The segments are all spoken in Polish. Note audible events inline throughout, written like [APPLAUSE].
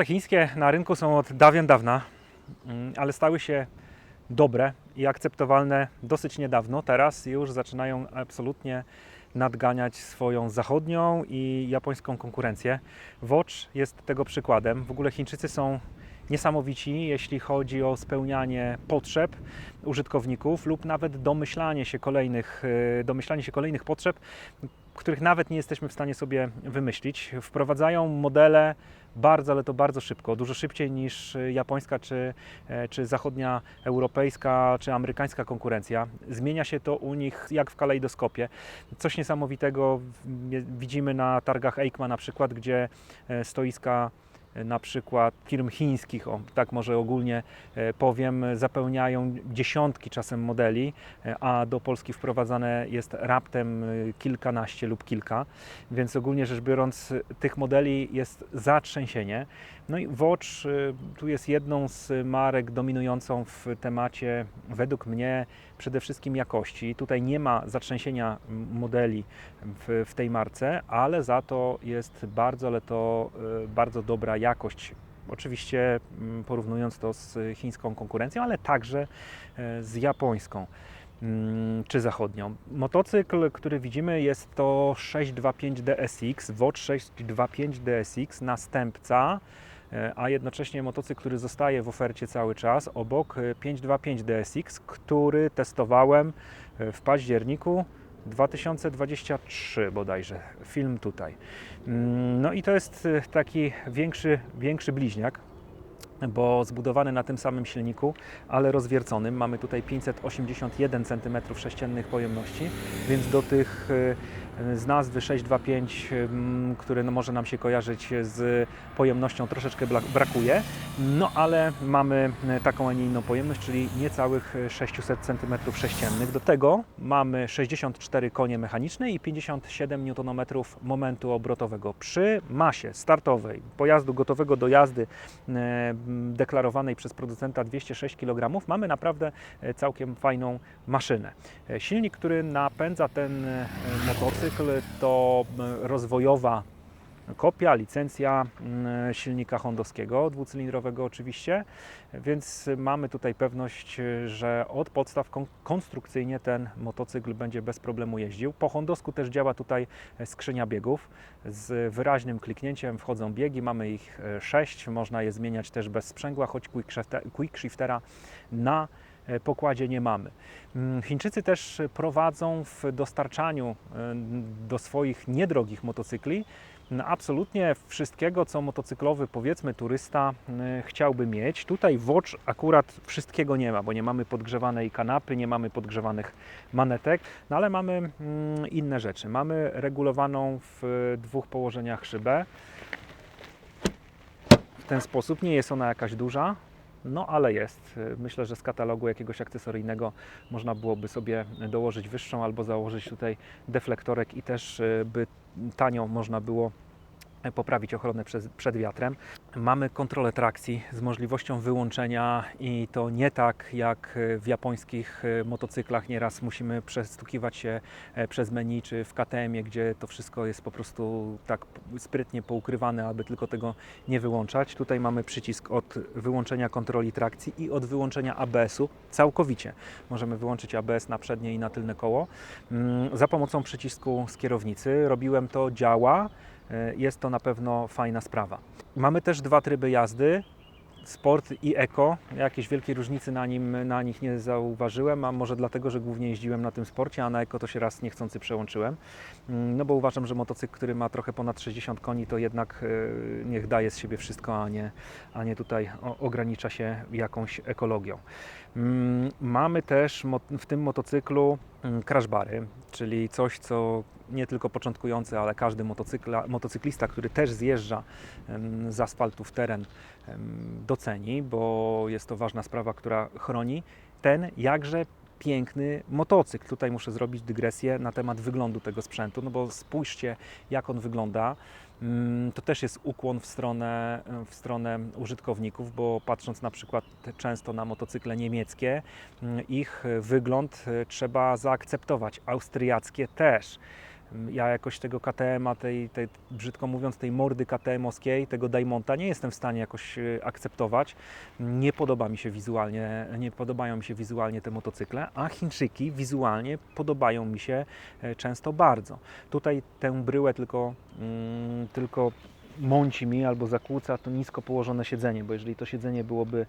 Motocykle chińskie na rynku są od dawien dawna, mm, ale stały się dobre i akceptowalne dosyć niedawno. Teraz już zaczynają absolutnie nadganiać swoją zachodnią i japońską konkurencję. Watch jest tego przykładem. W ogóle Chińczycy są niesamowici, jeśli chodzi o spełnianie potrzeb użytkowników lub nawet domyślanie się kolejnych, e, domyślanie się kolejnych potrzeb, których nawet nie jesteśmy w stanie sobie wymyślić. Wprowadzają modele bardzo, ale to bardzo szybko, dużo szybciej niż japońska, czy, e, czy zachodnia europejska, czy amerykańska konkurencja. Zmienia się to u nich jak w kalejdoskopie. Coś niesamowitego widzimy na targach EICMA na przykład, gdzie e, stoiska na przykład firm chińskich, o, tak może ogólnie e, powiem, zapełniają dziesiątki czasem modeli, e, a do Polski wprowadzane jest raptem e, kilkanaście lub kilka, więc ogólnie rzecz biorąc e, tych modeli jest zatrzęsienie. No i Watch e, tu jest jedną z marek dominującą w temacie według mnie przede wszystkim jakości. Tutaj nie ma zatrzęsienia modeli w, w tej marce, ale za to jest bardzo, ale to e, bardzo dobra jakość. Oczywiście mm, porównując to z chińską konkurencją, ale także e, z japońską mm, czy zachodnią. Motocykl, który widzimy jest to 625 DSX, Watch 625 DSX, następca, a jednocześnie motocykl, który zostaje w ofercie cały czas, obok e, 525 DSX, który testowałem e, w październiku 2023 bodajże, film tutaj. Mm, No i to jest e, taki większy, większy bliźniak, bo zbudowany na tym samym silniku, ale rozwierconym. Mamy tutaj 581 cm3 pojemności, więc do tych e, z nazwy 625, mm, który no może nam się kojarzyć z pojemnością troszeczkę brakuje, no ale mamy e, taką, a nie inną pojemność, czyli niecałych e, 600 cm3. Do tego mamy 64 konie mechaniczne i 57 Nm momentu obrotowego. Przy masie startowej pojazdu gotowego do jazdy e, deklarowanej przez producenta 206 kg mamy naprawdę e, całkiem fajną maszynę. E, Silnik, który napędza ten e, motocykl to rozwojowa kopia, licencja mm, silnika hondowskiego, dwucylindrowego oczywiście, więc mamy tutaj pewność, e, że od podstaw kon- konstrukcyjnie ten motocykl będzie bez problemu jeździł. Po hondowsku też działa tutaj e, skrzynia biegów. Z wyraźnym kliknięciem wchodzą biegi, mamy ich e, sześć, można je zmieniać też bez sprzęgła, choć quickshifte- quickshiftera na e, pokładzie nie mamy. Mm, Chińczycy też prowadzą w dostarczaniu e, do swoich niedrogich motocykli absolutnie wszystkiego, co motocyklowy, powiedzmy, turysta y, chciałby mieć. Tutaj Watch akurat wszystkiego nie ma, bo nie mamy podgrzewanej kanapy, nie mamy podgrzewanych manetek, no ale mamy mm, inne rzeczy. Mamy regulowaną w dwóch położeniach szybę. W ten sposób nie jest ona jakaś duża, no ale jest. Myślę, że z katalogu jakiegoś akcesoryjnego można byłoby sobie dołożyć wyższą albo założyć tutaj deflektorek i też y, by tanio można było poprawić ochronę przed wiatrem. Mamy kontrolę trakcji z możliwością wyłączenia i to nie tak jak w japońskich e, motocyklach. Nieraz musimy przestukiwać się e, przez menu czy w KTM-ie, gdzie to wszystko jest po prostu tak sprytnie poukrywane, aby tylko tego nie wyłączać. Tutaj mamy przycisk od wyłączenia kontroli trakcji i od wyłączenia ABS-u całkowicie. Możemy wyłączyć ABS na przednie i na tylne koło mm, za pomocą przycisku z kierownicy. Robiłem to, działa. E, Jest to na pewno fajna sprawa. Mamy też dwa tryby jazdy. Sport i eko. Jakiejś wielkiej różnicy na, nim, na nich nie zauważyłem, a może dlatego, że głównie jeździłem na tym sporcie, a na eko to się raz niechcący przełączyłem. Mm, No bo uważam, że motocykl, który ma trochę ponad 60 koni, to jednak e, niech daje z siebie wszystko, a nie, a nie tutaj ogranicza się jakąś ekologią. Mm, Mamy też w tym motocyklu crashbary, czyli coś, co nie tylko początkujący, ale każdy motocyklista, który też zjeżdża z asfaltu w teren, doceni, bo jest to ważna sprawa, która chroni ten jakże piękny motocykl. Tutaj muszę zrobić dygresję na temat wyglądu tego sprzętu, no bo spójrzcie, jak on wygląda. Mm, To też jest ukłon w stronę, w stronę użytkowników, bo patrząc na przykład często na motocykle niemieckie, mm, ich wygląd e, trzeba zaakceptować, austriackie też. Ja jakoś tego KTM-a, tej, tej, brzydko mówiąc, tej mordy KTM-owskiej, tego Diamonta nie jestem w stanie jakoś e, akceptować. Nie podoba mi się wizualnie, nie podobają mi się wizualnie te motocykle, a Chińczyki wizualnie podobają mi się e, często bardzo. Tutaj tę bryłę tylko, mm, tylko mąci mi albo zakłóca to nisko położone siedzenie, bo jeżeli to siedzenie byłoby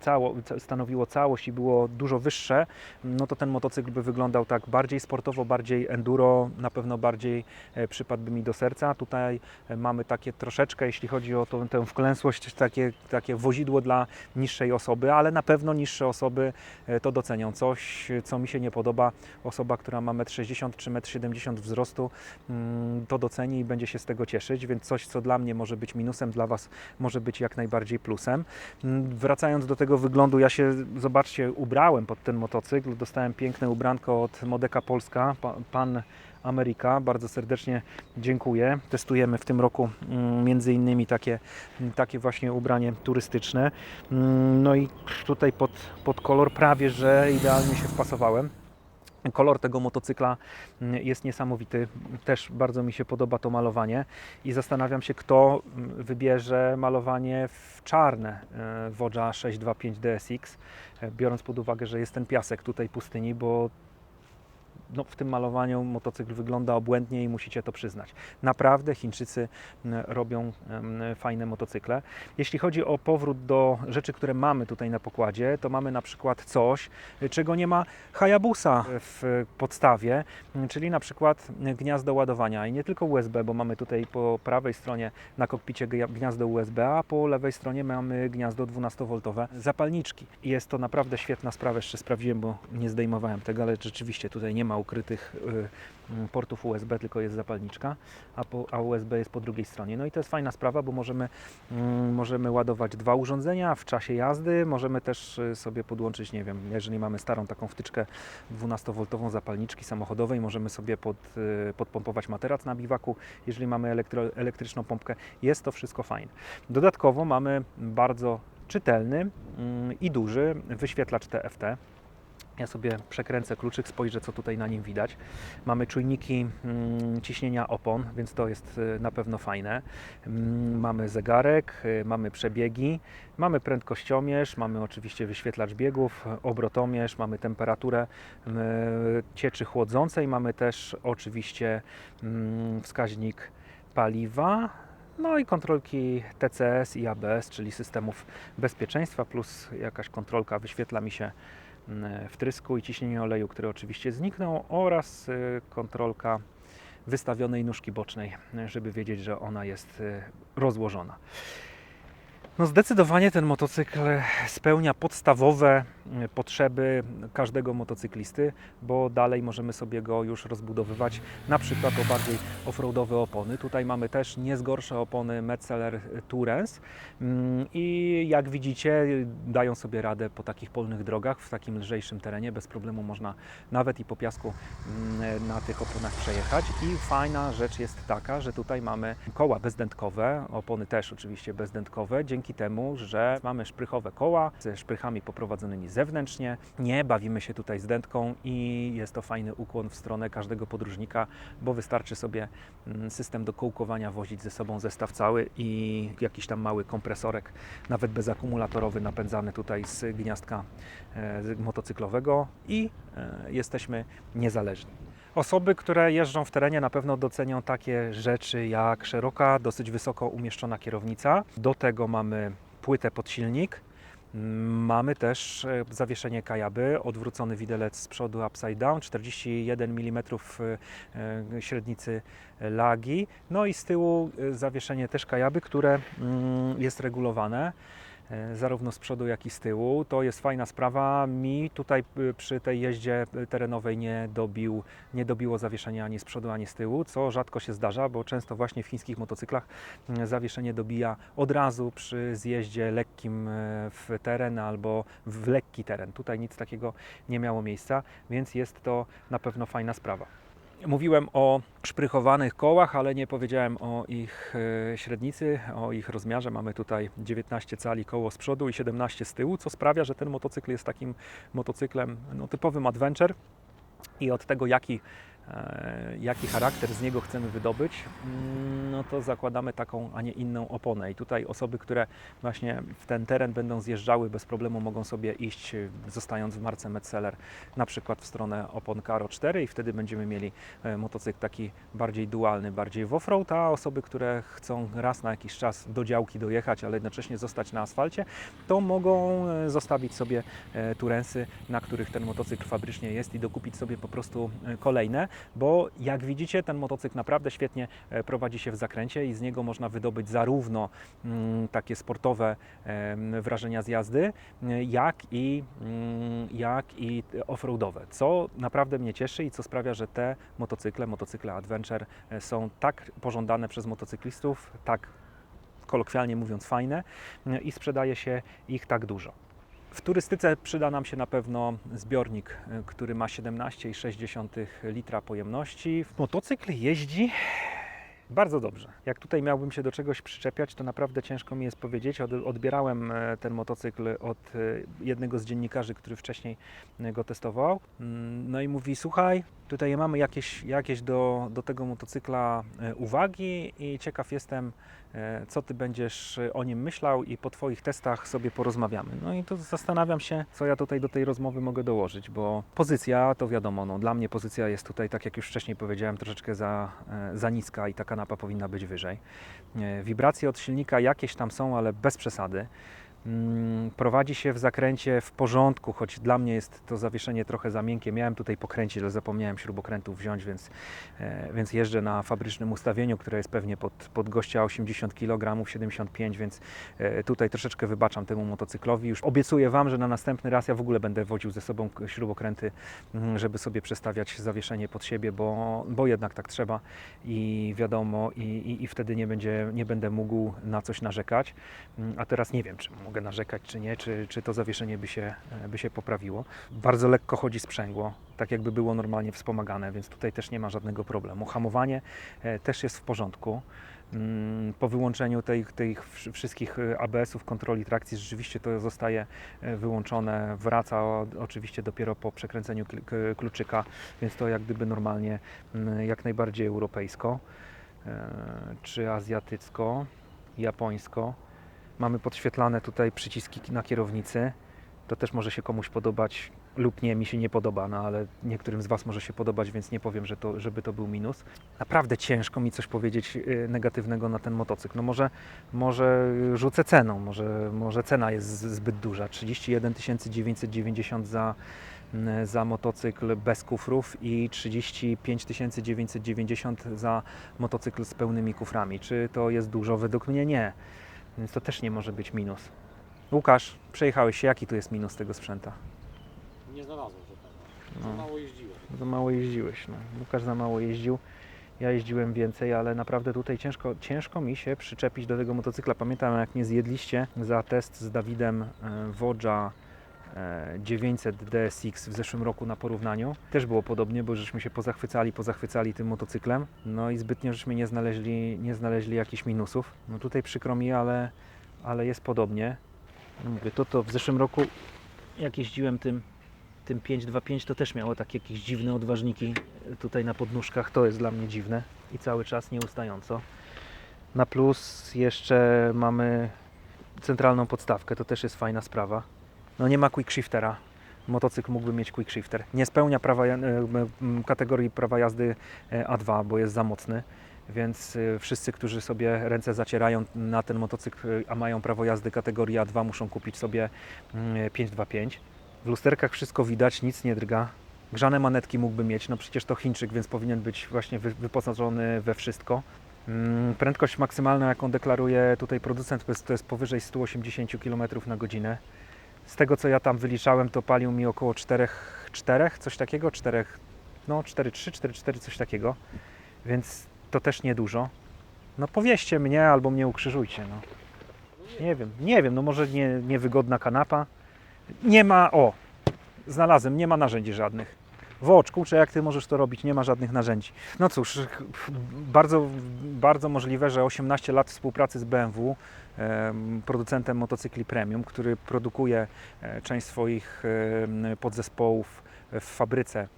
cało, ca- stanowiło całość i było dużo wyższe, no to ten motocykl by wyglądał tak bardziej sportowo, bardziej enduro, na pewno bardziej e, przypadłby mi do serca. Tutaj e, mamy takie troszeczkę, jeśli chodzi o tę wklęsłość, takie, takie wozidło dla niższej osoby, ale na pewno niższe osoby e, to docenią. Coś, co mi się nie podoba, osoba, która ma 1,60 m czy 1,70 m wzrostu, mm, to doceni i będzie się z tego cieszyć, więc coś, co dla mnie może być minusem, dla Was może być jak najbardziej plusem. Mm, Wracając do tego wyglądu, ja się, zobaczcie, ubrałem pod ten motocykl, dostałem piękne ubranko od Modeka Polska, pa- pan Ameryka, bardzo serdecznie dziękuję. Testujemy w tym roku mm, między innymi takie, takie właśnie ubranie turystyczne. Mm, No i tutaj pod, pod kolor prawie, że idealnie się wpasowałem. Kolor tego motocykla mm, jest niesamowity. Też bardzo mi się podoba to malowanie i zastanawiam się, kto mm, wybierze malowanie w czarne e, Wodza 625 DSX, e, biorąc pod uwagę, że jest ten piasek tutaj pustyni, bo no, w tym malowaniu motocykl wygląda obłędnie i musicie to przyznać. Naprawdę Chińczycy robią fajne motocykle. Jeśli chodzi o powrót do rzeczy, które mamy tutaj na pokładzie, to mamy na przykład coś, czego nie ma Hayabusa w podstawie, czyli na przykład gniazdo ładowania i nie tylko USB, bo mamy tutaj po prawej stronie na kokpicie gnia- gniazdo USB, a po lewej stronie mamy gniazdo 12V zapalniczki. Jest to naprawdę świetna sprawa, jeszcze sprawdziłem, bo nie zdejmowałem tego, ale rzeczywiście tutaj nie ma ukrytych y, y, portów USB, tylko jest zapalniczka, a, po, a USB jest po drugiej stronie. No i to jest fajna sprawa, bo możemy, mm, możemy ładować dwa urządzenia w czasie jazdy, możemy też y, sobie podłączyć, nie wiem, jeżeli mamy starą taką wtyczkę 12V zapalniczki samochodowej, możemy sobie pod, y, podpompować materac na biwaku, jeżeli mamy elektro, elektryczną pompkę. Jest to wszystko fajne. Dodatkowo mamy bardzo czytelny mm, i duży wyświetlacz TFT. Ja sobie przekręcę kluczyk, spojrzę co tutaj na nim widać. Mamy czujniki mm, ciśnienia opon, więc to jest y, na pewno fajne. Mm, Mamy zegarek, y, mamy przebiegi, mamy prędkościomierz, mamy oczywiście wyświetlacz biegów, obrotomierz, mamy temperaturę y, cieczy chłodzącej, mamy też oczywiście mm, wskaźnik paliwa, no i kontrolki TCS i ABS, czyli systemów bezpieczeństwa, plus jakaś kontrolka wyświetla mi się wtrysku i ciśnienie oleju, który oczywiście zniknął, oraz y, kontrolka wystawionej nóżki bocznej, żeby wiedzieć, że ona jest y, rozłożona. No zdecydowanie ten motocykl spełnia podstawowe y, potrzeby każdego motocyklisty, bo dalej możemy sobie go już rozbudowywać na przykład o bardziej offroadowe opony. Tutaj mamy też nie z gorsze opony Metzeler Tourens. Mm, i jak widzicie dają sobie radę po takich polnych drogach, w takim lżejszym terenie, bez problemu można nawet i po piasku mm, na tych oponach przejechać. I fajna rzecz jest taka, że tutaj mamy koła bezdętkowe, opony też oczywiście bezdętkowe, dzięki temu, że mamy szprychowe koła ze szprychami poprowadzonymi zewnętrznie, nie bawimy się tutaj z dętką i jest to fajny ukłon w stronę każdego podróżnika, bo wystarczy sobie mm, system do kołkowania wozić ze sobą zestaw cały i jakiś tam mały kompresorek, nawet bezakumulatorowy napędzany tutaj z gniazdka e, motocyklowego i e, jesteśmy niezależni. Osoby, które jeżdżą w terenie na pewno docenią takie rzeczy jak szeroka, dosyć wysoko umieszczona kierownica. Do tego mamy płytę pod silnik. Mamy też e, zawieszenie kajaby, odwrócony widelec z przodu upside down, 41 mm e, średnicy lagi. No i z tyłu e, zawieszenie też kajaby, które mm, jest regulowane e, zarówno z przodu, jak i z tyłu. To jest fajna sprawa. Mi tutaj y, przy tej jeździe terenowej nie, dobił, nie dobiło zawieszenia ani z przodu, ani z tyłu, co rzadko się zdarza, bo często właśnie w chińskich motocyklach y, zawieszenie dobija od razu przy zjeździe lekkim y, w teren albo w lekki teren. Tutaj nic takiego nie miało miejsca, więc jest to na pewno fajna sprawa. Mówiłem o szprychowanych kołach, ale nie powiedziałem o ich e, średnicy, o ich rozmiarze. Mamy tutaj 19 cali koło z przodu i 17 z tyłu, co sprawia, że ten motocykl jest takim motocyklem no, typowym adventure i od tego, jaki jaki charakter z niego chcemy wydobyć, mm, no to zakładamy taką, a nie inną oponę. I tutaj osoby, które właśnie w ten teren będą zjeżdżały, bez problemu mogą sobie iść, e, zostając w marce Metzeler, na przykład w stronę opon Karo 4 i wtedy będziemy mieli e, motocykl taki bardziej dualny, bardziej w offroad, a osoby, które chcą raz na jakiś czas do działki dojechać, ale jednocześnie zostać na asfalcie, to mogą e, zostawić sobie e, turensy, na których ten motocykl fabrycznie jest i dokupić sobie po prostu e, kolejne, bo jak widzicie, ten motocykl naprawdę świetnie e, prowadzi się w zakręcie i z niego można wydobyć zarówno mm, takie sportowe wrażenia z jazdy, e, jak i, mm, jak i offroadowe, co naprawdę mnie cieszy i co sprawia, że te motocykle, motocykle Adventure e, są tak pożądane przez motocyklistów, tak kolokwialnie mówiąc fajne i sprzedaje się ich tak dużo. W turystyce przyda nam się na pewno zbiornik, e, który ma 17,6 litra pojemności. Motocykl jeździ bardzo dobrze. Jak tutaj miałbym się do czegoś przyczepiać, to naprawdę ciężko mi jest powiedzieć. Od, odbierałem e, ten motocykl od e, jednego z dziennikarzy, który wcześniej e, go testował. Mm, No i mówi: Słuchaj, tutaj mamy jakieś, jakieś do, do tego motocykla uwagi i ciekaw jestem, co ty będziesz o nim myślał i po Twoich testach sobie porozmawiamy. No i to zastanawiam się, co ja tutaj do tej rozmowy mogę dołożyć, bo pozycja to wiadomo, no, dla mnie pozycja jest tutaj, tak jak już wcześniej powiedziałem, troszeczkę za, e, za niska i ta kanapa powinna być wyżej. E, Wibracje od silnika jakieś tam są, ale bez przesady. Mm, Prowadzi się w zakręcie w porządku, choć dla mnie jest to zawieszenie trochę za miękkie. Miałem tutaj pokręcić, ale zapomniałem śrubokrętów wziąć, więc, e, więc jeżdżę na fabrycznym ustawieniu, które jest pewnie pod, pod gościa 80 kg, 75, więc e, tutaj troszeczkę wybaczam temu motocyklowi. Już obiecuję Wam, że na następny raz ja w ogóle będę wodził ze sobą śrubokręty, mm, żeby sobie przestawiać zawieszenie pod siebie, bo, bo jednak tak trzeba i wiadomo, i, i, i wtedy nie, będzie, nie będę mógł na coś narzekać. Mm, A teraz nie wiem, czy mogę narzekać, czy nie, czy, czy to zawieszenie by się, e, by się poprawiło. Bardzo lekko chodzi sprzęgło, tak jakby było normalnie wspomagane, więc tutaj też nie ma żadnego problemu. Hamowanie e, też jest w porządku. Mm, Po wyłączeniu tych, tych wsz- wszystkich e, ABS-ów, kontroli trakcji, rzeczywiście to zostaje wyłączone, wraca oczywiście dopiero po przekręceniu kluczyka, więc to jak gdyby normalnie, mm, jak najbardziej europejsko, czy azjatycko, japońsko. Mamy podświetlane tutaj przyciski na kierownicy. To też może się komuś podobać lub nie, mi się nie podoba, no ale niektórym z Was może się podobać, więc nie powiem, że to, żeby to był minus. Naprawdę ciężko mi coś powiedzieć y, negatywnego na ten motocykl. No może, może rzucę ceną, może, może cena jest zbyt duża. 31 990 za, mm, za motocykl bez kufrów i 35 990 za motocykl z pełnymi kuframi. Czy to jest dużo? Według mnie nie. Więc to też nie może być minus. Łukasz, przejechałeś się, jaki tu jest minus tego sprzęta? Nie znalazłem że tak. Za No. mało jeździłem. Za mało jeździłeś. No. Łukasz za mało jeździł. Ja jeździłem więcej, ale naprawdę tutaj ciężko, ciężko mi się przyczepić do tego motocykla. Pamiętam, jak mnie zjedliście za test z Dawidem e, Wodża 900 DSX w zeszłym roku na porównaniu. Też było podobnie, bo żeśmy się pozachwycali, pozachwycali tym motocyklem. No i zbytnio żeśmy nie znaleźli, nie znaleźli jakichś minusów. No tutaj przykro mi, ale, ale jest podobnie. No mówię, to to w zeszłym roku, jak jeździłem tym tym 525 to też miało takie jakieś dziwne odważniki tutaj na podnóżkach. To jest dla mnie dziwne i cały czas nieustająco. Na plus jeszcze mamy centralną podstawkę, to też jest fajna sprawa. No nie ma quick shiftera. Motocykl mógłby mieć quick shifter. Nie spełnia prawa, e, kategorii prawa jazdy e, A2, bo jest za mocny. Więc e, wszyscy, którzy sobie ręce zacierają na ten motocykl, a mają prawo jazdy kategorii A2, muszą kupić sobie mm, 525. W lusterkach wszystko widać, nic nie drga. Grzane manetki mógłby mieć, no przecież to Chińczyk, więc powinien być właśnie wy- wyposażony we wszystko. Mm, Prędkość maksymalna, jaką deklaruje tutaj producent, to jest powyżej 180 km na godzinę. Z tego co ja tam wyliczałem, to palił mi około 4, 4 coś takiego, 4, no 4,3, 4,4, coś takiego, więc to też niedużo. No powieście mnie albo mnie ukrzyżujcie. No. Nie wiem, nie wiem, no może nie, niewygodna kanapa. Nie ma, o, znalazłem, nie ma narzędzi żadnych. Wocz, kurczę, jak ty możesz to robić? Nie ma żadnych narzędzi. No cóż, bardzo, bardzo możliwe, że 18 lat współpracy z BMW, em, producentem motocykli premium, który produkuje e, część swoich podzespołów w fabryce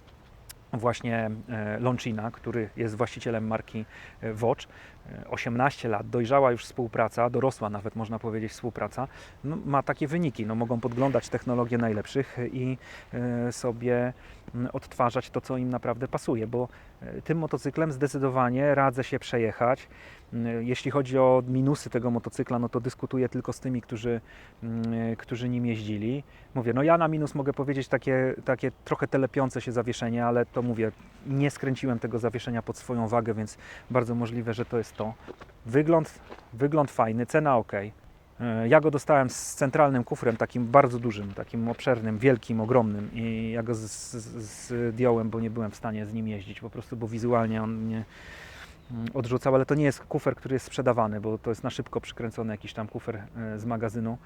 właśnie e, Lonchina, który jest właścicielem marki e, Watch. E, 18 lat, dojrzała już współpraca, dorosła nawet można powiedzieć współpraca, no, ma takie wyniki. No, mogą podglądać technologie najlepszych i e, sobie odtwarzać to, co im naprawdę pasuje, bo e, tym motocyklem zdecydowanie radzę się przejechać. Jeśli chodzi o minusy tego motocykla, no to dyskutuję tylko z tymi, którzy, którzy nim jeździli. Mówię, no ja na minus mogę powiedzieć takie, takie trochę telepiące się zawieszenie, ale to mówię, nie skręciłem tego zawieszenia pod swoją wagę, więc bardzo możliwe, że to jest to. Wygląd, wygląd fajny, cena ok. Ja go dostałem z centralnym kufrem, takim bardzo dużym, takim obszernym, wielkim, ogromnym i ja go zdjąłem, bo nie byłem w stanie z nim jeździć, po prostu, bo wizualnie on mnie mm, odrzucał, ale to nie jest kufer, który jest sprzedawany, bo to jest na szybko przykręcony jakiś tam kufer e, z magazynu,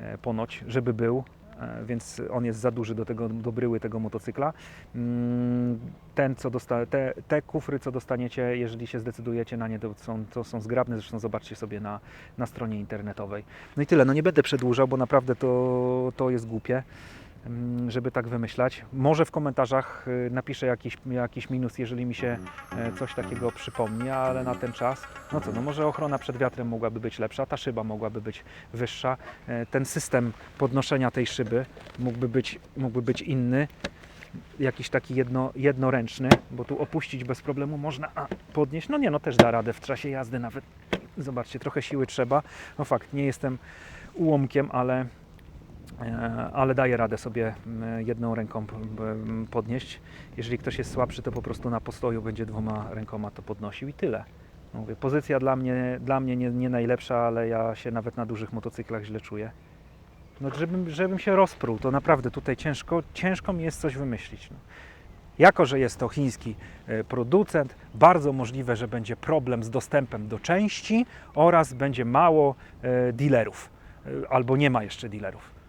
e, ponoć, żeby był, e, więc on jest za duży do tego, do bryły tego motocykla. Mm, Ten, co dosta- te, te kufry, co dostaniecie, jeżeli się zdecydujecie na nie, to są, to są zgrabne, zresztą zobaczcie sobie na, na stronie internetowej. No i tyle, no nie będę przedłużał, bo naprawdę to, to jest głupie żeby tak wymyślać. Może w komentarzach y, napiszę jakiś, jakiś minus, jeżeli mi się e, coś takiego przypomni, ale na ten czas, no co, no może ochrona przed wiatrem mogłaby być lepsza, ta szyba mogłaby być wyższa, e, ten system podnoszenia tej szyby mógłby być, mógłby być inny, jakiś taki jedno, jednoręczny, bo tu opuścić bez problemu można, a podnieść, no nie, no też da radę w czasie jazdy nawet, zobaczcie, trochę siły trzeba, no fakt, nie jestem ułomkiem, ale ale daje radę sobie m, jedną ręką podnieść. Jeżeli ktoś jest słabszy, to po prostu na postoju będzie dwoma rękoma to podnosił i tyle. Mówię, pozycja dla mnie, dla mnie nie, nie najlepsza, ale ja się nawet na dużych motocyklach źle czuję. No, żebym, żebym się rozpruł, to naprawdę tutaj ciężko, ciężko mi jest coś wymyślić. No. Jako, że jest to chiński e, producent, bardzo możliwe, że będzie problem z dostępem do części oraz będzie mało e, dealerów, e, albo nie ma jeszcze dealerów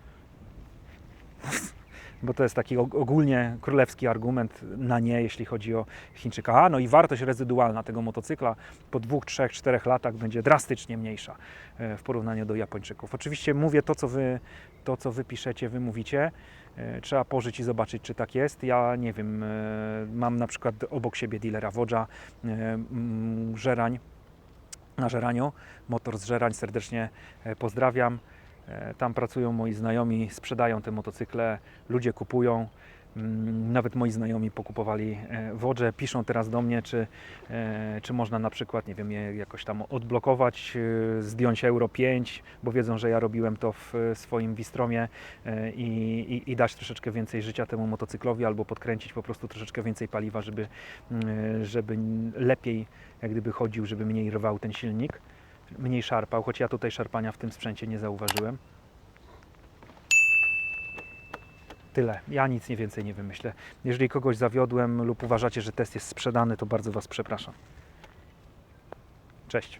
[LAUGHS] bo to jest taki og- ogólnie królewski argument na nie, jeśli chodzi o Chińczyka. A, no i wartość rezydualna tego motocykla po dwóch, trzech, czterech latach będzie drastycznie mniejsza e, w porównaniu do Japończyków. Oczywiście mówię to, co wy, to, co wy piszecie, wy mówicie. E, Trzeba pożyć i zobaczyć, czy tak jest. Ja nie wiem, e, mam na przykład obok siebie dealera Wodża, Żerań, na Żeraniu, motor z Żerań, serdecznie pozdrawiam. E, Tam pracują moi znajomi, sprzedają te motocykle, ludzie kupują. Mm, Nawet moi znajomi pokupowali e, Wodże, piszą teraz do mnie, czy, e, czy można na przykład, nie wiem, je jakoś tam odblokować, zdjąć Euro 5, bo wiedzą, że ja robiłem to w swoim Wistromie i, i, i dać troszeczkę więcej życia temu motocyklowi, albo podkręcić po prostu troszeczkę więcej paliwa, żeby, mm, żeby lepiej jak gdyby chodził, żeby mniej rwał ten silnik mniej szarpał, choć ja tutaj szarpania w tym sprzęcie nie zauważyłem. Tyle. Ja nic nie więcej nie wymyślę. Jeżeli kogoś zawiodłem lub uważacie, że test jest sprzedany, to bardzo Was przepraszam. Cześć.